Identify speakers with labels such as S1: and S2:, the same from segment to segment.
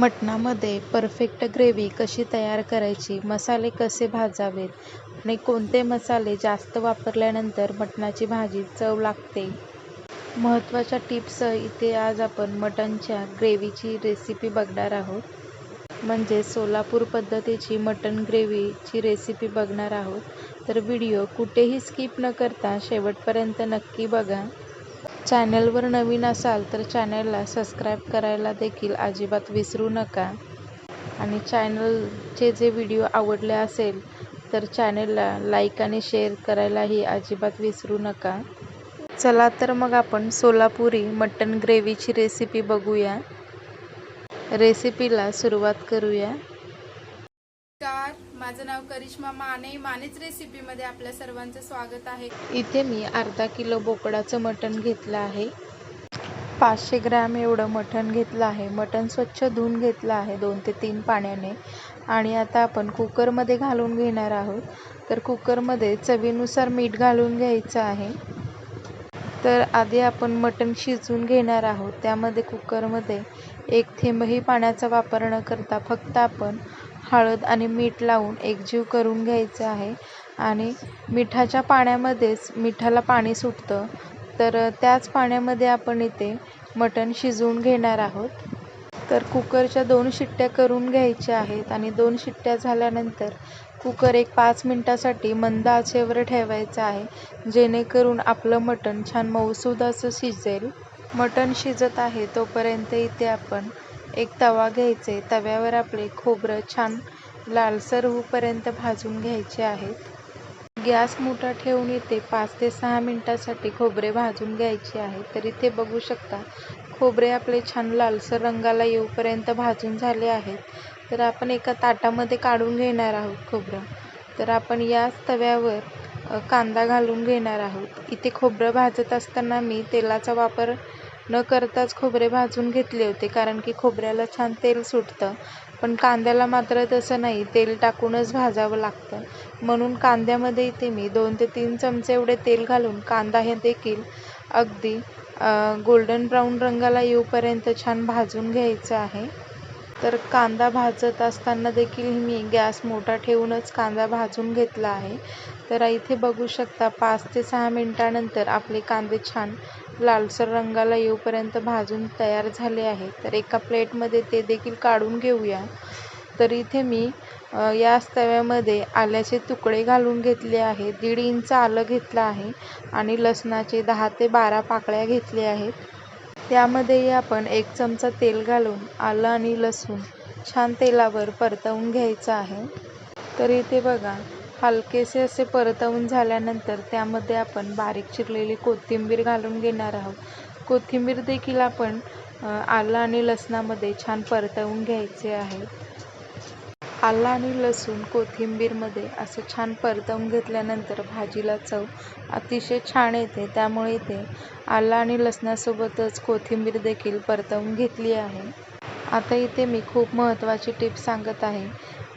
S1: मटणामध्ये perfect gravy कशी तयार करायची मसाले कसे भाजावेत आणि कोणते मसाले जास्त वापरल्यानंतर मटणाची भाजी चव लागते? महत्त्वाच्या टिप्स इथे आज आपण मटणच्या ग्रेव्हीची रेसिपी बघणार आहोत. म्हणजे सोलापूर पद्धतीची मटण ग्रेव्हीची रेसिपी बघणार आहोत. तर व्हिडिओ कुठेही स्किप न करता शेवटपर्यंत नक्की बघा. चॅनलवर नवीन असाल तर चॅनलला सबस्क्राईब करायला देखील अजिबात विसरू नका. आणि चॅनलचे जे व्हिडिओ आवडले असेल तर चॅनलला लाईक आणि शेअर करायलाही अजिबात विसरू नका. चला तर मग आपण सोलापुरी मटण ग्रेव्हीची रेसिपी बघूया. रेसिपीला सुरुवात करूया.
S2: नमस्कार. माझं नाव करिश्मा माने. मानेच रेसिपीमध्ये आपल्या सर्वांचं स्वागत आहे.
S1: इथे मी अर्धा किलो बोकडाचं मटण घेतलं आहे. पाचशे ग्रॅम एवढं मटण घेतलं आहे. मटण स्वच्छ धुवून घेतलं आहे दोन ते तीन पाण्याने. आणि आता आपण कुकरमध्ये घालून घेणार आहोत. तर कुकरमध्ये चवीनुसार मीठ घालून घ्यायचं आहे. तर आधी आपण मटण शिजवून घेणार आहोत. त्यामध्ये कुकरमध्ये एक थेंबही पाण्याचा वापर न करता फक्त आपण हळद आणि मीठ लावून एकजीव करून घ्यायचं आहे. आणि मिठाच्या पाण्यामध्येच मिठाला पाणी सुटतं. तर त्याच पाण्यामध्ये आपण इथे मटण शिजवून घेणार आहोत. तर कुकरच्या दोन शिट्ट्या करून घ्यायच्या आहेत आणि दोन शिट्ट्या झाल्यानंतर कुकर एक पाच मिनटासाठी मंद आचेवर ठेवायचं आहे. जेणेकरून आपलं मटण छान मऊसूद असं शिजेल. मटण शिजत आहे तोपर्यंत इथे आपण एक तवा घ्यायचे. तव्यावर आपले खोबरं छान लालसर होऊपर्यंत भाजून घ्यायचे आहेत. गॅस मोठा ठेवून इथे पाच ते सहा मिनटासाठी खोबरे भाजून घ्यायचे आहे तर इथे बघू शकता खोबरे आपले छान लालसर रंगाला येऊपर्यंत भाजून झाले आहेत. तर आपण एका ताटामध्ये काढून घेणार आहोत खोबरं. तर आपण याच तव्यावर कांदा घालून घेणार आहोत. इथे खोबरं भाजत असताना मी तेलाचा वापर न करताच खोबरे भाजून घेतले होते कारण की खोबऱ्याला छान तेल सुटतं. पण कांद्याला मात्र तसं नाही तेल टाकूनच भाजावं लागतं. म्हणून कांद्यामध्ये इथे मी दोन ते तीन चमचे एवढे तेल घालून कांदा हे देखील अगदी गोल्डन ब्राऊन रंगाला येऊपर्यंत छान भाजून घ्यायचं आहे. तर कांदा भाजत असताना देखील मी गॅस मोठा ठेवूनच कांदा भाजून घेतला आहे. तर इथे बघू शकता पाच ते सहा मिनटानंतर आपले कांदे छान लालसर रंगाला येऊपर्यंत भाजून तयार झाले आहे. तर एका प्लेटमध्ये ते देखील काढून घेऊया. तर इथे मी याच तव्यामध्ये आल्याचे तुकडे घालून घेतले आहे. दीड इंच आलं घेतलं आहे आणि लसणाचे दहा ते बारा पाकळ्या घेतल्या आहेत. त्यामध्येही आपण एक चमचा तेल घालून आलं आणि लसूण छान तेलावर परतवून घ्यायचं आहे. तर इथे बघा हलकेसे असे परतवून झाल्यानंतर त्यामध्ये आपण बारीक चिरलेली कोथिंबीर घालून घेणार आहोत. कोथिंबीर देखील आपण आलं आणि लसणामध्ये छान परतवून घ्यायचे आहे. आलं आणि लसूण कोथिंबीरमध्ये असं छान परतवून घेतल्यानंतर भाजीला चव अतिशय छान येते. त्यामुळे इथे आलं आणि लसणासोबतच कोथिंबीर देखील परतवून घेतली आहे. आता इथे मी खूप महत्त्वाची टिप सांगत आहे.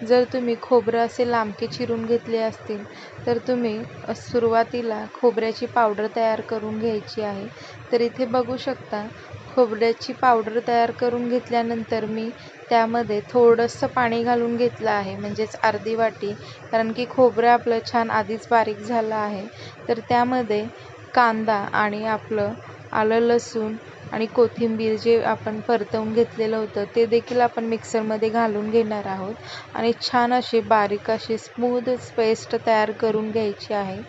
S1: जर तुम्ही खोबरं असे लांबके चिरून घेतले असतील तर तुम्ही सुरुवातीला खोबऱ्याची पावडर तयार करून घ्यायची आहे. तर इथे बघू शकता खोबऱ्याची पावडर तयार करून घेतल्यानंतर मी त्यामध्ये थोडंसं पाणी घालून घेतलं आहे म्हणजेच अर्धी वाटी. कारण की खोबरं आपलं छान आधीच बारीक झालं आहे. तर त्यामध्ये कांदा आणि आपलं आलं लसूण आणि कोथिंबीर जे आपण परतवून घेतलेलं होतं ते देखील आपण मिक्सरमध्ये घालून घेणार आहोत. आणि छान अशी बारीक अशी स्मूद पेस्ट तयार करून घ्यायची आहे.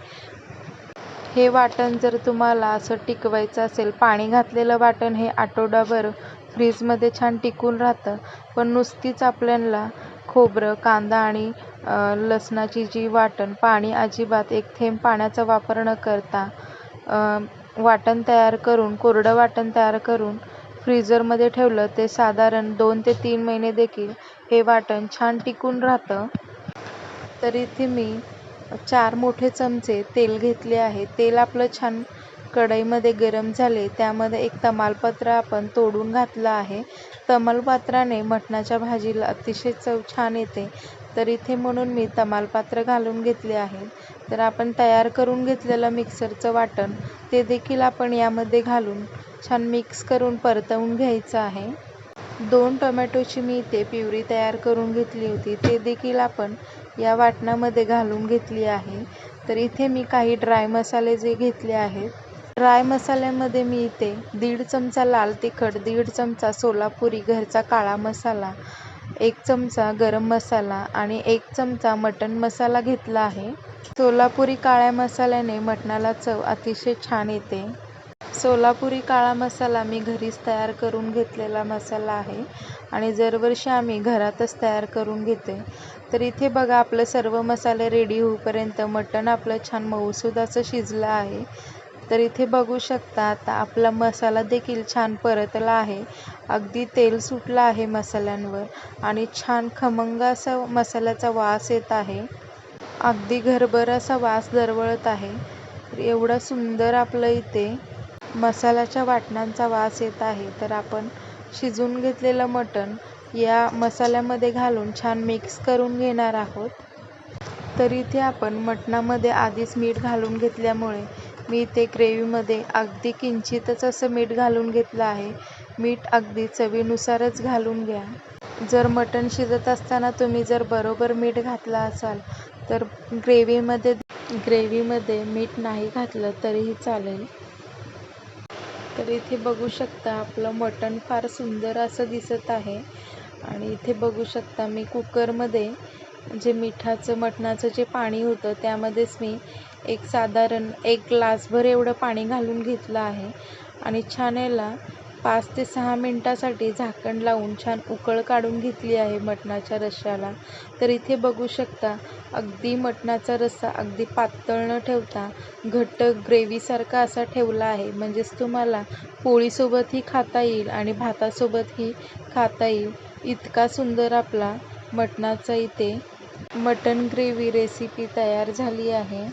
S1: हे वाटण जर तुम्हाला असं टिकवायचं असेल पाणी घातलेलं वाटण हे आठवडाभर फ्रीजमध्ये छान टिकून राहतं. पण नुसतीच आपल्याला खोबरं कांदा आणि लसणाची जी वाटण पाणी अजिबात एक थेंब पाण्याचा वापर न करता वाटण तयार करून कोरडं वाटण तयार करून फ्रीजरमध्ये ठेवलं ते साधारण दोन ते तीन महिने देखील हे वाटण छान टिकून राहतं. तर इथे मी चार मोठे चमचे तेल घेतले आहे. तेल आपलं छान कढईमध्ये गरम झाले. त्यामध्ये एक तमालपत्र आपण तोडून घातलं आहे. तमालपत्राने मटणाच्या भाजीला अतिशय चव छान येते. तर इथे म्हणून मी तमालपत्र घालून घेतले आहे. तर आपण तयार करून घेतलेलं मिक्सरचं वाटण ते देखील आपण यामध्ये घालून छान मिक्स करून परतवून घ्यायचं आहे. दोन टोमॅटोची मी इथे प्युरी तयार करून घेतली होती ते देखील आपण या वाटणामध्ये घालून घेतली आहे. तर इथे मी काही ड्राय मसाले जे घेतले आहेत ड्राय मसाल्यामध्ये मी इथे दीड चमचा लाल तिखट दीड चमचा सोलापुरी घरचा काळा मसाला एक चमचा गरम मसाला आणि एक चमचा मटण मसाला घेतला आहे. सोलापुरी काळ्या मसाल्याने मटणाला चव अतिशय छान येते. सोलापुरी काळा मसाला मी घरीच तयार करून घेतलेला मसाला आहे आणि दरवर्षी आम्ही घरातच तयार करून घेते. तर इथे बघा आपलं सर्व मसाले रेडी होईपर्यंत मटण आपलं छान मऊसुदाचं असं शिजलं आहे. तर इथे बघू शकता आता आपला मसाला देखील छान परतला आहे. अगदी तेल सुटलं आहे मसाल्यांवर आणि छान खमंग असा मसाल्याचा वास येत आहे. अगदी घरभर असा वास दरवळत आहे. एवढा सुंदर आपलं इथे मसाल्याच्या वाटणांचा वास येत आहे. तर आपण शिजवून घेतलेलं मटण या मसाल्यामध्ये घालून छान मिक्स करून घेणार आहोत. तर इथे आपण मटणामध्ये आधीच मीठ घालून घेतल्यामुळे मी इथे ग्रेव्हीमध्ये अगदी किंचितच असं मीठ घालून घेतलं आहे. मीठ अगदी चवीनुसारच घालून घ्या. जर मटण शिजत असताना तुम्ही जर बरोबर मीठ घातलं असाल तर ग्रेव्हीमध्ये ग्रेव्हीमध्ये मीठ नाही घातलं तरीही चालेल. तर इथे बघू शकता आपलं मटण फार सुंदर असं दिसत आहे. आणि इथे बघू शकता मी कुकरमध्ये जे मिठाचं मटणाचं जे पाणी होतं त्यामध्येच मी एक साधारण एक ग्लासभर एवढं पाणी घालून घेतलं आहे. आणि छान याला पाच ते सहा मिनटासाठी झाकण लावून छान उकळ काढून घेतली आहे मटणाच्या रश्श्याला. तर इथे बघू शकता अगदी मटणाचा रस्सा अगदी पातळ न ठेवता घट्ट ग्रेव्हीसारखा असा ठेवला आहे. म्हणजेच तुम्हाला पोळीसोबतही खाता येईल आणि भातासोबतही खाता येईल. इतका सुंदर आपला मटणाचा इथे मटण ग्रेव्ही रेसिपी तयार झाली आहे.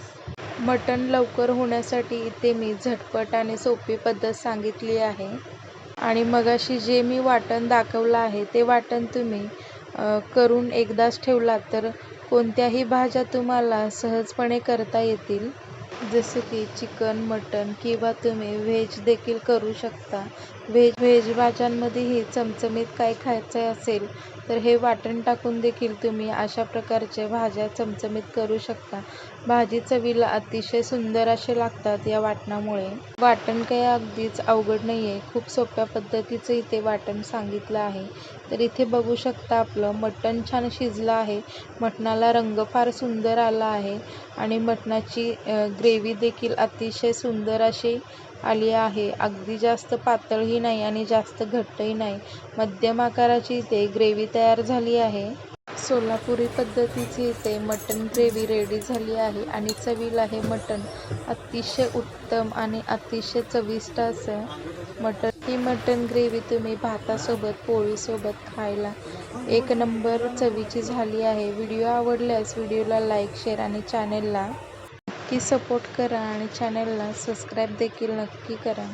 S1: मटण लवकर होण्यासाठी इथे मी झटपट आणि सोपी पद्धत सांगितली आहे. आणि मगाशी जे मी वाटण दाखवलं आहे ते वाटण तुम्ही करून एकदाच ठेवलात तर कोणत्याही भाज्या तुम्हाला सहजपणे करता येतील. जसं की चिकन मटण किंवा तुम्ही व्हेज देखील करू शकता. व्हेज व्हेज भाज्यांमध्येही चमचमीत काय खायचं असेल तर हे वाटण टाकून देखील तुम्ही अशा प्रकारच्या भाज्या चमचमीत करू शकता. भाजी चवीला अतिशय सुंदर असे लागतात या वाटणामुळे. वाटण काही अगदीच अवघड नाही आहे खूप सोप्या पद्धतीचं इथे वाटण सांगितलं आहे. तर इथे बघू शकता आपलं मटण छान शिजलं आहे. मटणाला रंग फार सुंदर आला आहे. आणि मटणाची ग्रेव्ही देखील अतिशय सुंदर अशी आली आहे. अगदी जास्त पातळही नाही आणि जास्त घट्टही नाही. मध्यम आकाराची इथे ग्रेव्ही तयार झाली आहे. सोलापुरी पद्धतीची इथे मटण ग्रेव्ही रेडी झाली आहे आणि चवीला हे मटण. अतिशय उत्तम आणि अतिशय चविष्ट असं मटण. ही मटण ग्रेव्ही तुम्ही भातासोबत पोळीसोबत खायला एक नंबर चवीची झाली आहे. व्हिडिओ आवडल्यास व्हिडिओला लाईक शेअर आणि चॅनेलला नक्की सपोर्ट करा आणि चॅनेलला सबस्क्राईब देखील नक्की करा.